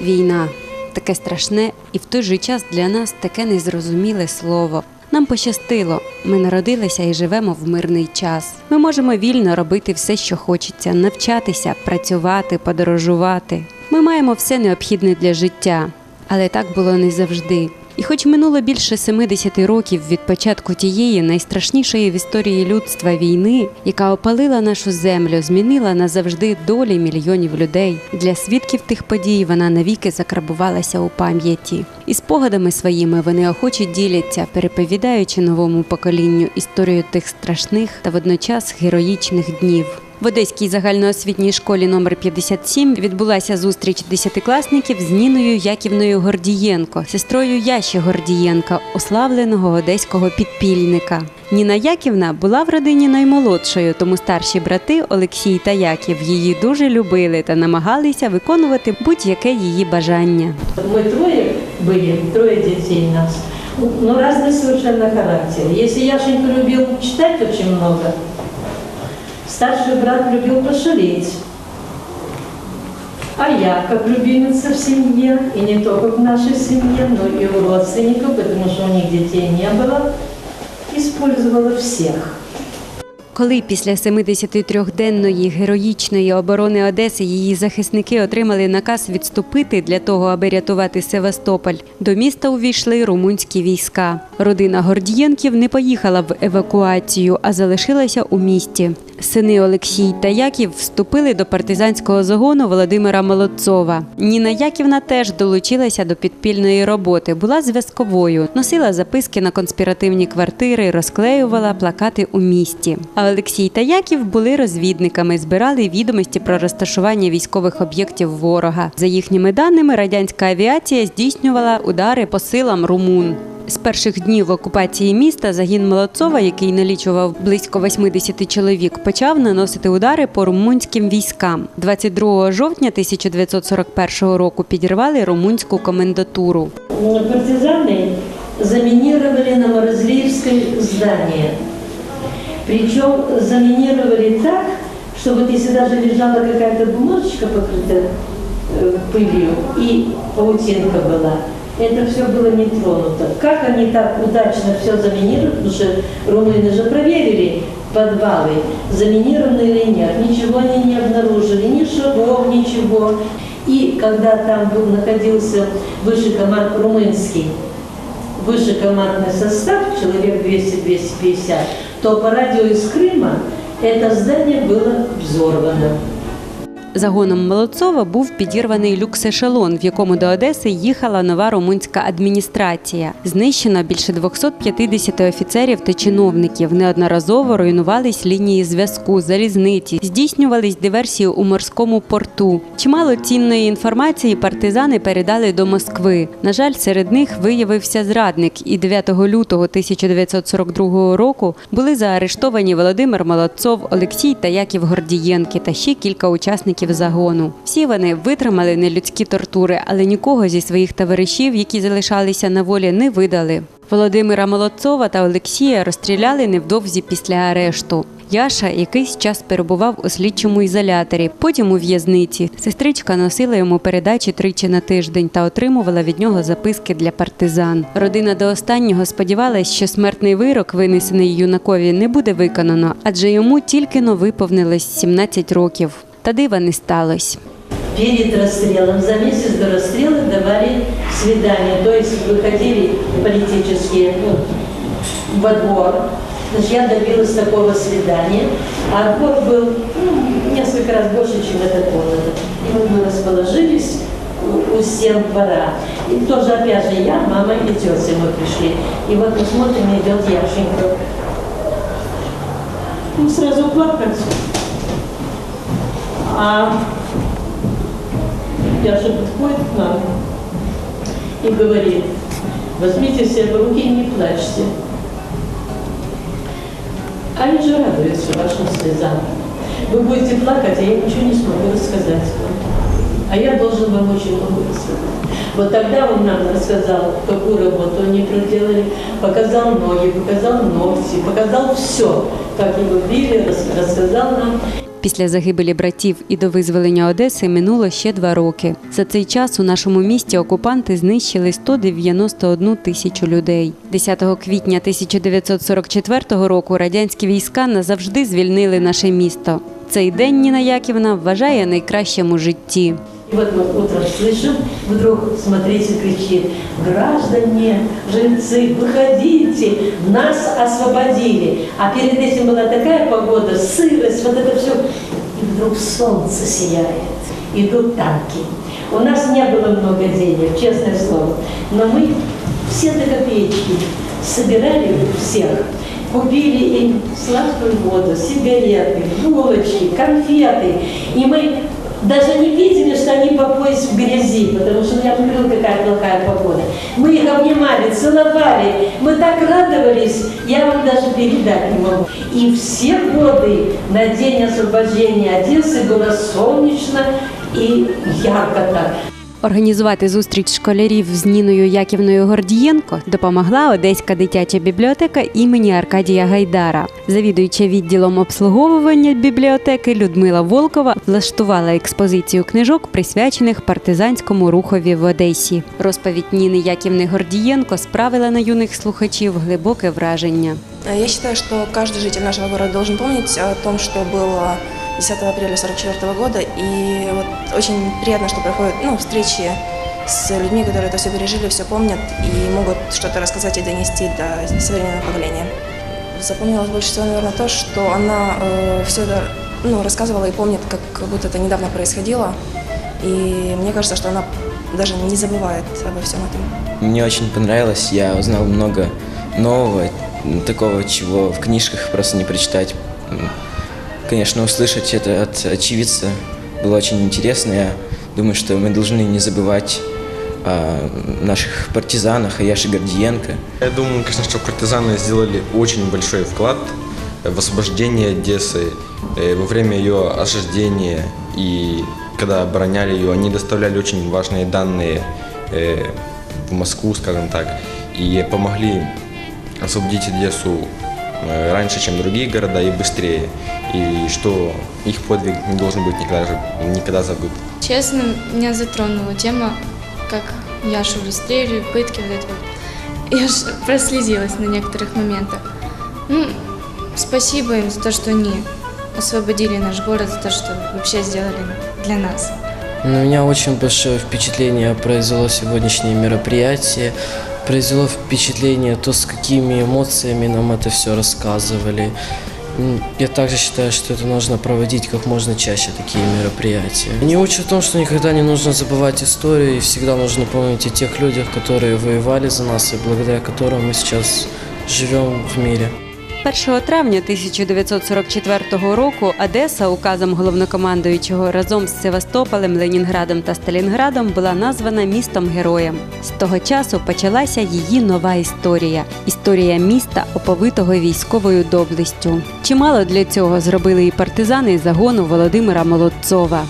Війна таке страшне і в той же час для нас таке незрозуміле слово. Нам пощастило, ми народилися і живемо в мирний час. Ми можемо вільно робити все, що хочеться, навчатися, працювати, подорожувати. Ми маємо все необхідне для життя, але так було не завжди. І хоч минуло більше 70 років від початку тієї найстрашнішої в історії людства війни, яка опалила нашу землю, змінила назавжди долі мільйонів людей. Для свідків тих подій вона навіки закрабувалася у пам'яті. І спогадами своїми вони охоче діляться, переповідаючи новому поколінню історію тих страшних та водночас героїчних днів. В Одеській загальноосвітній школі номер 57 відбулася зустріч десятикласників з Ніною Яківною Гордієнко, сестрою Яші Гордієнка, уславленого одеського підпільника. Ніна Яківна була в родині наймолодшою, тому старші брати Олексій та Яків її дуже любили та намагалися виконувати будь-яке її бажання. Мы трое были, трое детей у нас, но разные совершенно характеры. Если Яшенька любил читать очень много, старший брат любил пошалеть. А я, как любимица в семье, и не только в нашей семье, но и у родственников, потому что у них детей не было, использовала всех. Коли після 73-денної героїчної оборони Одеси її захисники отримали наказ відступити для того, аби рятувати Севастополь, до міста увійшли румунські війська. Родина Гордієнків не поїхала в евакуацію, а залишилася у місті. Сини Олексій та Яків вступили до партизанського загону Володимира Молодцова. Ніна Яківна теж долучилася до підпільної роботи, була зв'язковою, носила записки на конспіративні квартири, розклеювала плакати у місті. А Олексій та Яків були розвідниками, збирали відомості про розташування військових об'єктів ворога. За їхніми даними, радянська авіація здійснювала удари по силам румун. З перших днів окупації міста загін Молодцова, який налічував близько 80 чоловік, почав наносити удари по румунським військам. 22 жовтня 1941 року підірвали румунську комендатуру. Партизаны заминировали Новоразлиевское здание. Причем заминировали так, что вот если даже лежала какая-то бумажечка покрытая э, пылью и паутинка была, Это все было не тронуто. Как они так удачно все заминировали, потому что румыны же проверили подвалы, заминированы или нет, ничего они не обнаружили, ни шагов, ничего. И когда там был, находился высший команд румынский, высший командный состав, человек 200-250, то по радио из Крыма это здание было взорвано. Загоном Молодцова був підірваний люкс-ешелон, в якому до Одеси їхала нова румунська адміністрація. Знищено більше 250 офіцерів та чиновників. Неодноразово руйнувались лінії зв'язку, залізниці, здійснювались диверсії у морському порту. Чимало цінної інформації партизани передали до Москви. На жаль, серед них виявився зрадник, і 9 лютого 1942 року були заарештовані Володимир Молодцов, Олексій та Яків Гордієнки та ще кілька учасників загону. Всі вони витримали нелюдські тортури, але нікого зі своїх товаришів, які залишалися на волі, не видали. Володимира Молодцова та Олексія розстріляли невдовзі після арешту. Яша якийсь час перебував у слідчому ізоляторі, потім у в'язниці. Сестричка носила йому передачі тричі на тиждень та отримувала від нього записки для партизан. Родина до останнього сподівалась, що смертний вирок, винесений юнакові, не буде виконано, адже йому тільки но виповнилось 17 років Та дива не сталося. Перед расстрелом, за месяц до расстрела давали свидание, то есть выходили политические ну, во двор. Значит, я добилась такого свидания, а двор был ну, несколько раз больше, чем эта комната. И вот мы расположились у, у стен двора. И тоже, опять же, я, мама и тетя мы пришли. И вот мы смотрим, идет Яшенька. Ну, сразу плакать. А Яша подходит к нам и говорит, возьмите себя в руки и не плачьте. Они же радуются вашим слезам. Вы будете плакать, а я ничего не смогу рассказать вам. А я должен вам очень много рассказать. Вот тогда он нам рассказал, какую работу они проделали, показал ноги, показал ногти, показал все, как его били, рас- рассказал нам. Після загибелі братів і до визволення Одеси минуло ще два роки. За цей час у нашому місті окупанти знищили 191 тисячу людей. 10 квітня 1944 року радянські війська назавжди звільнили наше місто. Цей день Ніна Яківна вважає найкращим у житті. И вот мы утром слышим, вдруг, смотрите, кричит, граждане, жильцы, выходите, нас освободили. А перед этим была такая погода, сырость, вот это все. И вдруг солнце сияет, идут танки. У нас не было много денег, честное слово, но мы все до копеечки собирали всех, купили им сладкую воду, сигареты, булочки, конфеты. И мы даже не видели, что они по пояс в грязи, потому что я говорю, какая плохая погода. Мы их обнимали, целовали, мы так радовались, я вам даже передать не могу. И все годы на день освобождения Одессы было солнечно и ярко так. Організувати зустріч школярів з Ніною Яківною Гордієнко допомогла Одеська дитяча бібліотека імені Аркадія Гайдара. Завідуюча відділом обслуговування бібліотеки Людмила Волкова влаштувала експозицію книжок, присвячених партизанському рухові в Одесі. Розповідь Ніни Яківни Гордієнко справила на юних слухачів глибоке враження. Э, Я считаю, что каждый житель нашего города должен помнить о том, что было 10 апреля 1944 года. И вот очень приятно, что проходят ну, встречи с людьми, которые это все пережили, все помнят и могут что-то рассказать и донести до современного поколения. Запомнилось больше всего, наверное, то, что она все это ну, рассказывала и помнит, как, как будто это недавно происходило. И мне кажется, что она даже не забывает обо всем этом. Мне очень понравилось, я узнал много нового, такого, чего в книжках просто не прочитать. Конечно, услышать это от очевидца было очень интересно. Я думаю, что мы должны не забывать о наших партизанах, о Яше Гордиенко. Я думаю, конечно, что партизаны сделали очень большой вклад в освобождение Одессы э, во время ее осаждения и когда обороняли ее, они доставляли очень важные данные э, в Москву, скажем так, и помогли освободить Одессу раньше, чем другие города и быстрее, и что их подвиг не должен быть никогда, никогда забыт. Честно, меня затронула тема, как Яшу расстреливали, пытки вот это вот. Я ж прослезилась на некоторых моментах. Ну, спасибо им за то, что они освободили наш город, за то, что вообще сделали для нас. На меня очень большое впечатление произвело сегодняшнее мероприятие. Произвело впечатление то, с какими эмоциями нам это все рассказывали. М, Я также считаю, что это нужно проводить как можно чаще такие мероприятия. Они учат о том, что никогда не нужно забывать историю и всегда нужно помнить о тех людях, которые воевали за нас и благодаря которым мы сейчас живем в мире. 1 травня 1944 року Одеса указом головнокомандуючого разом з Севастополем, Ленінградом та Сталінградом була названа містом героєм. З того часу почалася її нова історія історія міста, оповитого військовою доблестю. Чимало для цього зробили і партизани загону Володимира Молодцова.